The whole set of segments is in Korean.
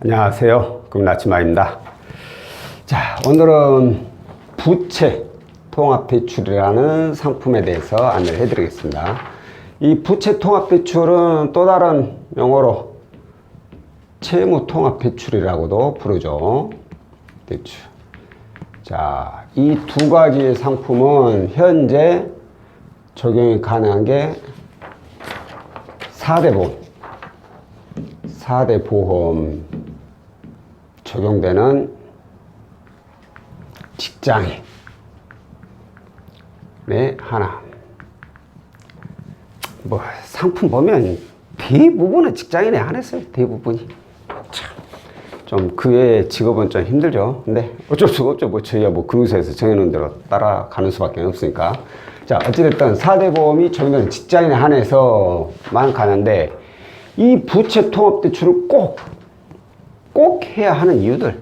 안녕하세요. 금나치마입니다. 자, 오늘은 부채 통합대출이라는 상품에 대해서 안내를 해드리겠습니다. 이 부채 통합대출은 또 다른 용어로 채무 통합대출이라고도 부르죠. 대출. 자, 이 두 가지 상품은 현재 적용이 가능한 게 4대 보험. 4대 보험 적용되는 직장인. 네, 하나. 뭐, 상품 보면 대부분은 직장인에 한했어요. 대부분이. 참. 좀그 외의 직업은 좀 힘들죠. 근데 어쩔 수가 없죠. 뭐 저희가 뭐 금융사에서 정해놓은 대로 따라가는 수밖에 없으니까. 자, 어찌됐든 4대 보험이 적용되는 직장인에 한해서만 가는데 이 부채 통합 대출을 꼭, 꼭 해야 하는 이유들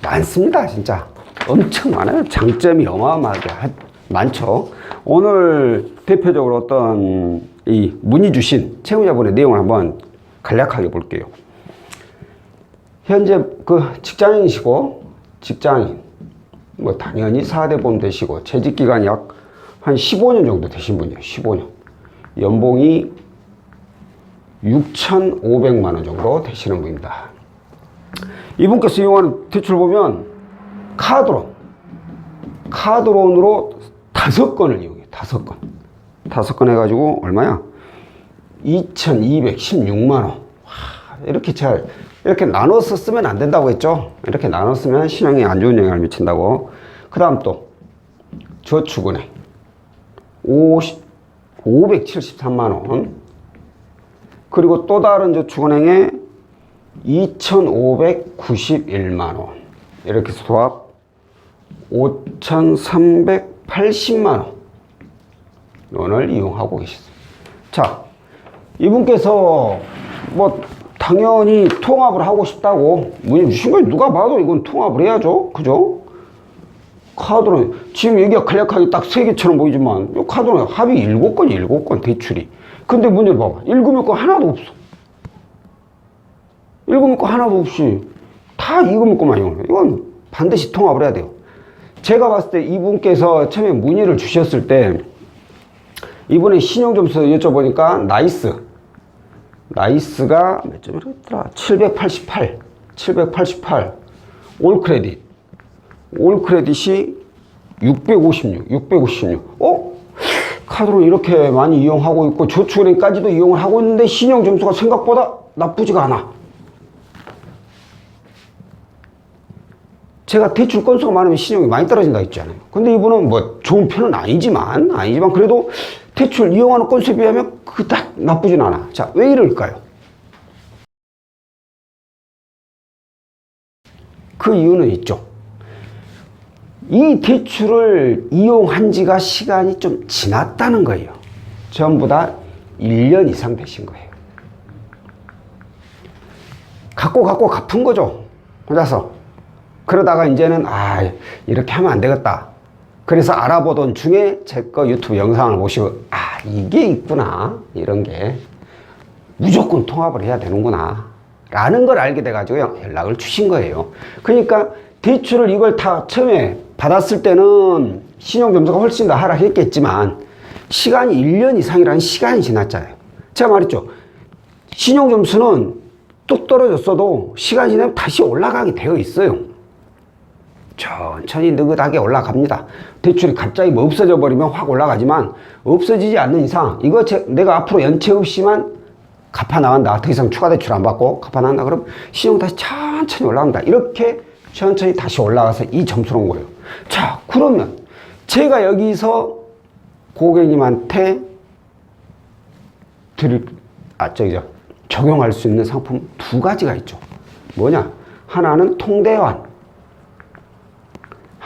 많습니다. 진짜. 엄청 많아요. 장점이 어마어마하게 하- 많죠. 오늘 대표적으로 어떤 이 문의 주신 채무자분의 내용을 한번 간략하게 볼게요. 현재 그 직장인이시고 직장인 뭐 당연히 4대 보험 되시고 재직 기간이 약 한 15년 정도 되신 분이에요. 15년. 연봉이 6,500만 원 정도 되시는 분입니다. 이분께서 이용하는 대출 보면 카드론, 카드론으로 다섯 건을 이용해요. 다섯 건. 다섯 건 해가지고 얼마야? 2,216만 원. 와, 이렇게 잘 이렇게 나눠서 쓰면 안 된다고 했죠. 이렇게 나눠 쓰면 신용에 안 좋은 영향을 미친다고. 그 다음 또 저축은행 50, 573만 원. 그리고 또 다른 저축은행에 2,591만 원. 이렇게 도합 5,380만 원. 원을 이용하고 계셨습니다. 자, 이분께서 뭐 당연히 통합을 하고 싶다고 문의 주신 거예요. 누가 봐도 이건 통합을 해야죠. 그죠? 카드로 지금 얘기가 간략하게 딱 세 개처럼 보이지만 이 카드로 합이 일곱 건이 일곱 건 대출이. 근데 문제를 봐봐. 읽으면 거 하나도 없어. 읽으면 거 하나도 없이 다 읽으면 거만 이거는. 이건 반드시 통합을 해야 돼요. 제가 봤을 때 이분께서 처음에 문의를 주셨을 때 이번에 신용점수 여쭤보니까 나이스. 나이스가 몇 점이라 했더라? 788. 788. 올 크레딧. 올 크레딧이 656. 656. 어? 카드로 이렇게 많이 이용하고 있고 저축은행까지도 이용을 하고 있는데 신용점수가 생각보다 나쁘지가 않아. 제가 대출 건수가 많으면 신용이 많이 떨어진다 했잖아요. 근데 이분은 뭐 좋은 편은 아니지만, 아니지만 그래도 대출 이용하는 건수에 비하면 그닥 나쁘진 않아. 자, 왜 이럴까요? 그 이유는 있죠. 이 대출을 이용한 지가 시간이 좀 지났다는 거예요. 전부 다 1년 이상 되신 거예요. 갖고 갖고 갚은 거죠. 혼자서. 그러다가 이제는 아 이렇게 하면 안 되겠다. 그래서 알아보던 중에 제 거 유튜브 영상을 보시고 아 이게 있구나 이런 게 무조건 통합을 해야 되는구나 라는 걸 알게 돼가지고 연락을 주신 거예요. 그러니까 대출을 이걸 다 처음에 받았을 때는 신용점수가 훨씬 더 하락했겠지만 시간이 1년 이상이라는 시간이 지났잖아요. 제가 말했죠. 신용점수는 뚝 떨어졌어도 시간이 지나면 다시 올라가게 되어 있어요. 천천히 느긋하게 올라갑니다. 대출이 갑자기 뭐 없어져 버리면 확 올라가지만 없어지지 않는 이상 이거 제, 내가 앞으로 연체 없이만 갚아 나간다. 더 이상 추가 대출 안 받고 갚아 나간다. 그럼 신용 다시 천천히 올라간다. 이렇게 천천히 다시 올라가서 이 점수로 온 거예요. 자, 그러면 제가 여기서 고객님한테 드릴, 아, 저기죠. 적용할 수 있는 상품 두 가지가 있죠. 뭐냐? 하나는 통대환.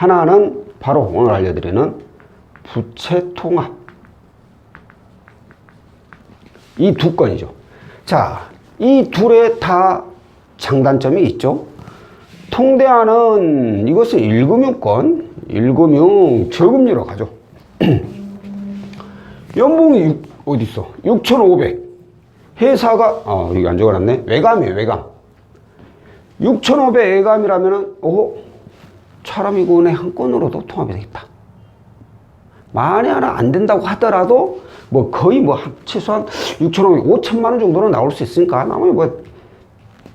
하나는 바로 오늘 알려드리는 부채 통합. 이 두 건이죠. 자, 이 둘에 다 장단점이 있죠. 통대안은 이것은 1금융권, 1금융 저금리로 가죠. 연봉이 6, 어디 있어? 6,500. 회사가 어, 여기 안 적어놨네. 외감이에요, 외감. 6,500 예감이라면은, 오, 은행 한 건으로도 통합이 되겠다. 만에 하나 안 된다고 하더라도, 뭐 거의 뭐 한- 최소한 6,500, 5천만 원 정도는 나올 수 있으니까, 나머지 뭐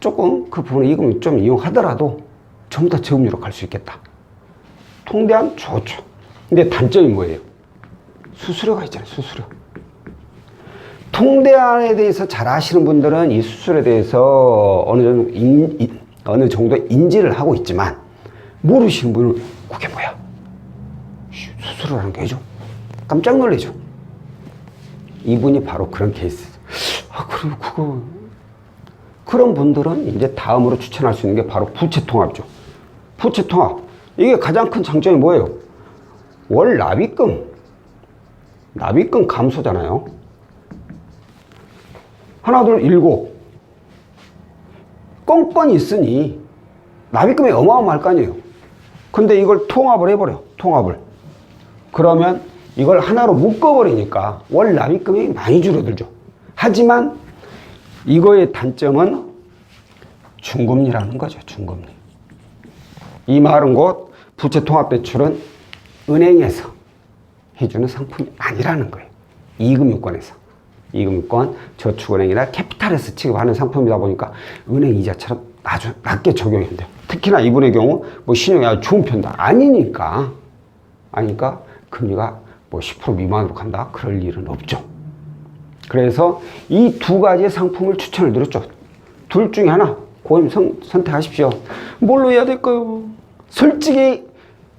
조금 그 부분에 이금을 좀 이용하더라도 전부 다 저금리로 갈 수 있겠다. 통대한 좋죠. 근데 단점이 뭐예요? 수수료가 있잖아요, 수수료. 통대안에 대해서 잘 아시는 분들은 이 수술에 대해서 어느 정도 인, 인- 어느 정도 인지를 하고 있지만 모르시는 분은 그게 뭐야? 슈, 수술을 게 해줘? 깜짝 놀래죠. 이분이 바로 그런 케이스. 아 그리고 그거 그런 분들은 이제 다음으로 추천할 수 있는 게 바로 부채 통합이죠. 부채 통합 이게 가장 큰 장점이 뭐예요? 월 납입금 납입금 감소잖아요. 하나, 둘, 일곱. 꽁건이 있으니 납입금이 어마어마할 거 아니에요. 근데 이걸 통합을 해버려. 통합을. 그러면 이걸 하나로 묶어버리니까 월 납입금이 많이 줄어들죠. 하지만 이거의 단점은 중금리라는 거죠. 중금리. 이 말은 곧 부채 통합 대출은 은행에서 해주는 상품이 아니라는 거예요. 이금융권에서. 이금융권, 저축은행이나 캐피탈에서 취급하는 상품이다 보니까 은행 이자처럼 아주 낮게 적용이 돼요. 특히나 이분의 경우 뭐 신용이 아주 좋은 편다. 아니니까. 아니니까 금리가 뭐 10% 미만으로 간다. 그럴 일은 없죠. 그래서 이 두 가지의 상품을 추천을 드렸죠. 둘 중에 하나 고임 선, 선택하십시오. 뭘로 해야 될까요? 솔직히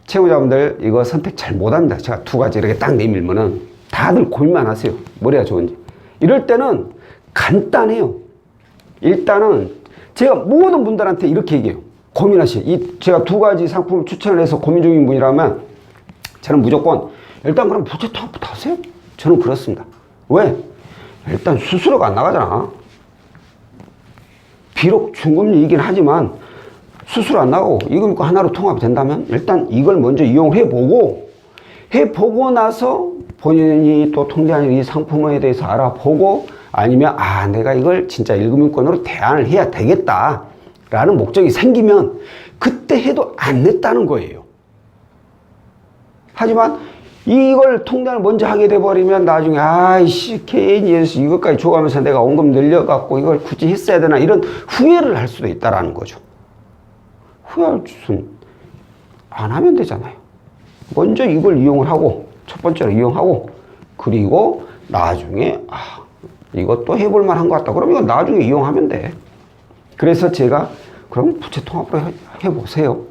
채무자분들 이거 선택 잘 못합니다. 제가 두 가지 이렇게 딱 내밀면은 다들 고민만 하세요. 뭘 해야 좋은지. 이럴 때는 간단해요. 일단은 제가 모든 분들한테 이렇게 얘기해요. 고민하시. 이 제가 두 가지 상품을 추천을 해서 고민 중인 분이라면 저는 무조건 일단 그럼 부채 통합부터 하세요. 저는 그렇습니다. 왜? 일단 수수료가 안 나가잖아. 비록 중금리이긴 하지만 수수료 안 나가고 이금융권 하나로 통합이 된다면 일단 이걸 먼저 이용해 보고 해 보고 나서 본인이 또 통대한 이 상품에 대해서 알아보고 아니면 아 내가 이걸 진짜 일금융권으로 대안을 해야 되겠다 라는 목적이 생기면 그때 해도 안 냈다는 거예요. 하지만 이걸 통장을 먼저 하게 돼버리면 나중에 아이씨 해서 이것까지 줘가면서 내가 원금 늘려갖고 이걸 굳이 했어야 되나 이런 후회를 할 수도 있다라는 거죠. 후회할 짓은 안 하면 되잖아요. 먼저 이걸 이용을 하고 첫 번째로 이용하고 그리고 나중에 아 이것도 해볼 만한 것 같다. 그럼 이건 나중에 이용하면 돼. 그래서 제가 그럼 부채 통합으로 해- 해보세요.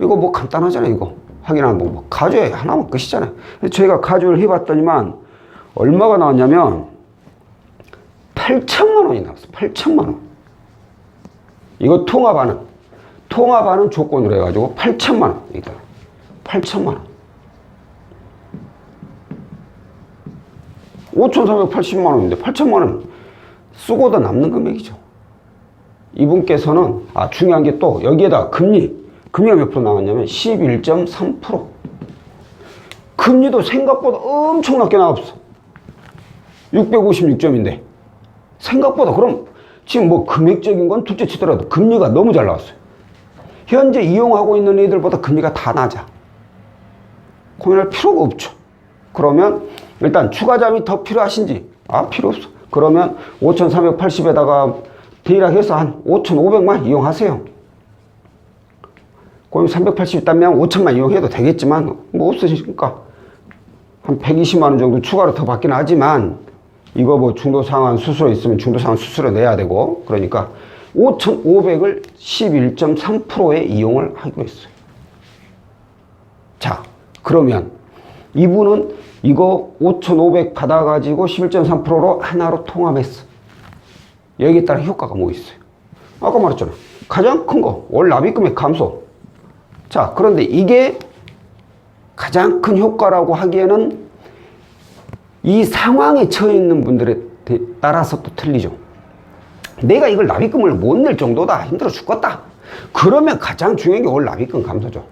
이거 뭐 간단하잖아요, 이거. 확인하는 뭐, 뭐 가져야 하나만 끝이잖아요. 저희가 가져를 해봤더니만 얼마가 나왔냐면 8천만 원이 나왔어. 8천만 원. 이거 통합하는 통합하는 조건으로 해가지고 8천만 원. 일단 8천만 원. 5,480만 원인데 8천만 원 쓰고도 남는 금액이죠. 이분께서는 아 중요한 게 또 여기에다 금리. 금리가 몇 프로 나왔냐면 11.3% 금리도 생각보다 엄청 낮게 나왔어. 656점인데. 생각보다 그럼 지금 뭐 금액적인 건 둘째 치더라도 금리가 너무 잘 나왔어요. 현재 이용하고 있는 애들보다 금리가 다 낮아. 고민할 필요가 없죠. 그러면 일단 추가 잠이 더 필요하신지 아 필요 없어 그러면 5380에다가 대략 해서 한 5500만 이용하세요 그럼 380 있다면 5천만 이용해도 되겠지만 뭐 없으시니까 한 120만 원 정도 추가로 더 받긴 하지만 이거 뭐 중도 상환 수수료 있으면 중도 상환 수수료 내야 되고 그러니까 5,500을 11.3%에 이용을 하기로 했어요. 자, 그러면 이분은 이거 5,500 받아가지고 11.3%로 하나로 통합했어. 여기에 따른 효과가 뭐 있어요? 아까 말했잖아. 가장 큰 거, 월 납입금액 감소. 자, 그런데 이게 가장 큰 효과라고 하기에는 이 상황에 처해 있는 분들에 대- 따라서 또 틀리죠. 내가 이걸 납입금을 못 낼 정도다. 힘들어 죽겠다. 그러면 가장 중요한 게 월 납입금 감소죠.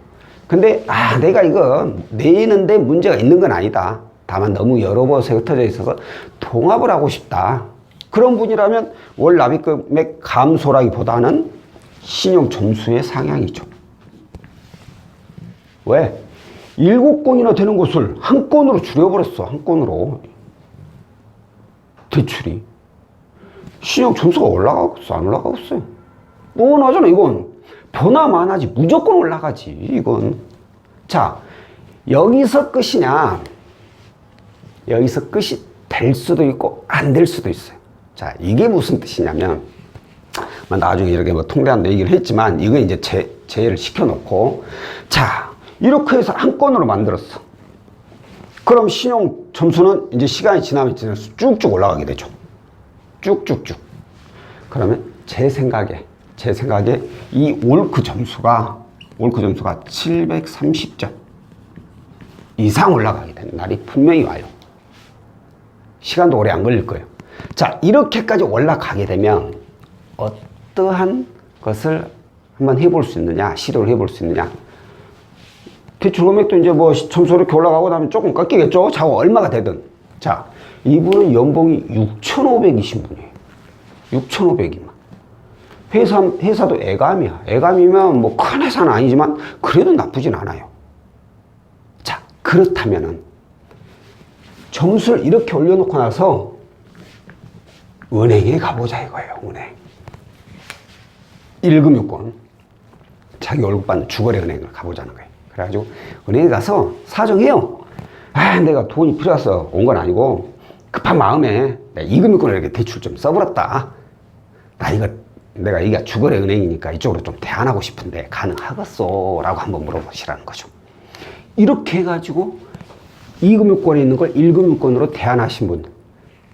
근데, 아, 내가 이거 내는데 문제가 있는 건 아니다. 다만 너무 여러 곳에 흩어져 있어서 통합을 하고 싶다. 그런 분이라면 월 납입금액 감소라기보다는 신용 점수의 상향이죠. 왜? 일곱 건이나 되는 곳을 한 건으로 줄여버렸어. 한 건으로. 대출이. 신용 점수가 올라가고 있어. 안 올라가고 있어요. 뻔하잖아, 이건. 변화만 안 하지. 무조건 올라가지, 이건. 자, 여기서 끝이냐? 여기서 끝이 될 수도 있고, 안 될 수도 있어요. 자, 이게 무슨 뜻이냐면, 뭐 나중에 이렇게 뭐 통계한다 얘기를 했지만, 이거 이제 제, 제외를 시켜놓고, 자, 이렇게 해서 한 건으로 만들었어. 그럼 신용 점수는 이제 시간이 지나면 쭉쭉 올라가게 되죠. 쭉쭉쭉. 그러면 제 생각에, 제 생각에 이 올크 점수가, 올크 점수가 730점 이상 올라가게 되는 날이 분명히 와요. 시간도 오래 안 걸릴 거예요. 자, 이렇게까지 올라가게 되면 어떠한 것을 한번 해볼 수 있느냐, 시도를 해볼 수 있느냐. 대출 금액도 이제 뭐 점수 이렇게 올라가고 나면 조금 깎이겠죠? 자고 얼마가 되든. 자, 이분은 연봉이 6,520분이에요. 6,500이만. 회사, 회사도 애감이야. 애감이면 뭐 큰 회사는 아니지만 그래도 나쁘진 않아요. 자, 그렇다면은 점수를 이렇게 올려놓고 나서 은행에 가보자 이거예요, 은행. 1금융권. 자기 월급 받는 주거래 은행을 가보자는 거예요. 그래가지고 은행에 가서 사정해요. 아, 내가 돈이 필요해서 온 건 아니고 급한 마음에 내가 2금융권을 이렇게 대출 좀 써버렸다. 나 이거 내가 이게 주거래 은행이니까 이쪽으로 좀 대안하고 싶은데 가능하겠소? 라고 한번 물어보시라는 거죠. 이렇게 해가지고 2금융권에 있는 걸 1금융권으로 대안하신 분,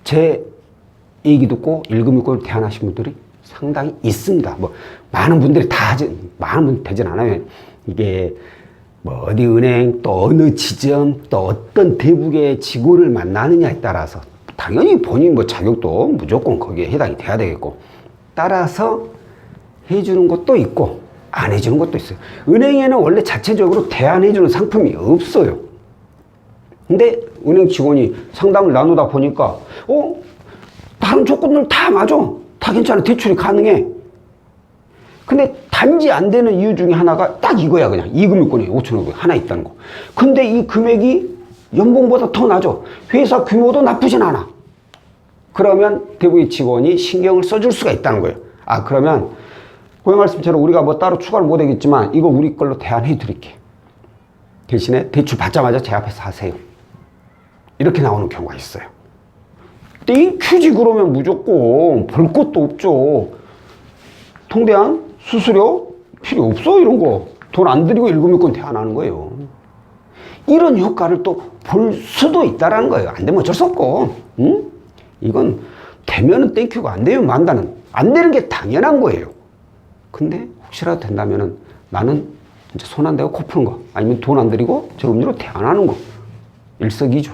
제 얘기 듣고 1금융권으로 대안하신 분들이 상당히 있습니다. 뭐, 많은 분들이 다 하지, 많은 분들 되진 않아요. 이게 뭐 어디 은행 또 어느 지점 또 어떤 대북의 직원을 만나느냐에 따라서 당연히 본인 뭐 자격도 무조건 거기에 해당이 돼야 되겠고 따라서 해주는 것도 있고 안 해주는 것도 있어요. 은행에는 원래 자체적으로 대안해주는 상품이 없어요. 근데 은행 직원이 상담을 나누다 보니까 어? 다른 조건들 다 맞아. 다 괜찮아. 대출이 가능해. 근데 단지 안 되는 이유 중에 하나가 딱 이거야 그냥. 이금융권에 5천억 하나 있다는 거. 근데 이 금액이 연봉보다 더 나죠 회사 규모도 나쁘진 않아 그러면 대부의 직원이 신경을 써줄 수가 있다는 거예요. 아 그러면 고용 말씀처럼 우리가 뭐 따로 추가를 못 하겠지만 이거 우리 걸로 대안해 드릴게. 대신에 대출 받자마자 제 앞에서 하세요. 이렇게 나오는 경우가 있어요. 땡큐지 그러면 무조건 볼 것도 없죠. 통대한 수수료 필요 없어 이런 거. 돈 안 들이고 일금융권 대안하는 거예요. 이런 효과를 또 볼 수도 있다라는 거예요. 안 되면 어쩔 수 없고 응? 이건 되면은 땡큐가 안 되면 만다는. 안 되는 게 당연한 거예요. 근데 혹시라도 된다면은 나는 이제 손 안 대고 코 푸는 거 아니면 돈 안 들이고 저 음료로 대안 하는 거. 일석이조.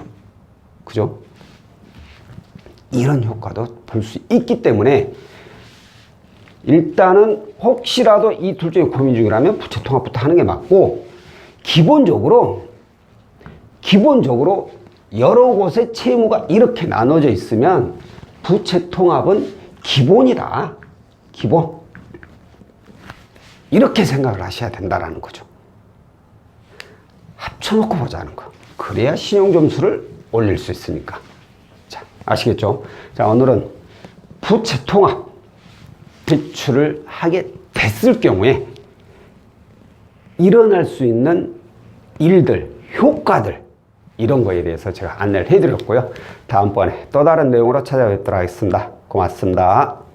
그죠? 이런 효과도 볼 수 있기 때문에 일단은 혹시라도 이 둘 중에 고민 중이라면 부채 통합부터 하는 게 맞고 기본적으로 기본적으로 여러 곳에 채무가 이렇게 나눠져 있으면 부채 통합은 기본이다. 기본. 이렇게 생각을 하셔야 된다라는 거죠. 합쳐놓고 보자는 거. 그래야 신용 점수를 올릴 수 있으니까. 자, 아시겠죠? 자, 오늘은 부채 통합 대출을 하게 됐을 경우에 일어날 수 있는 일들, 효과들, 이런 거에 대해서 제가 안내를 해드렸고요. 다음번에 또 다른 내용으로 찾아뵙도록 하겠습니다. 고맙습니다.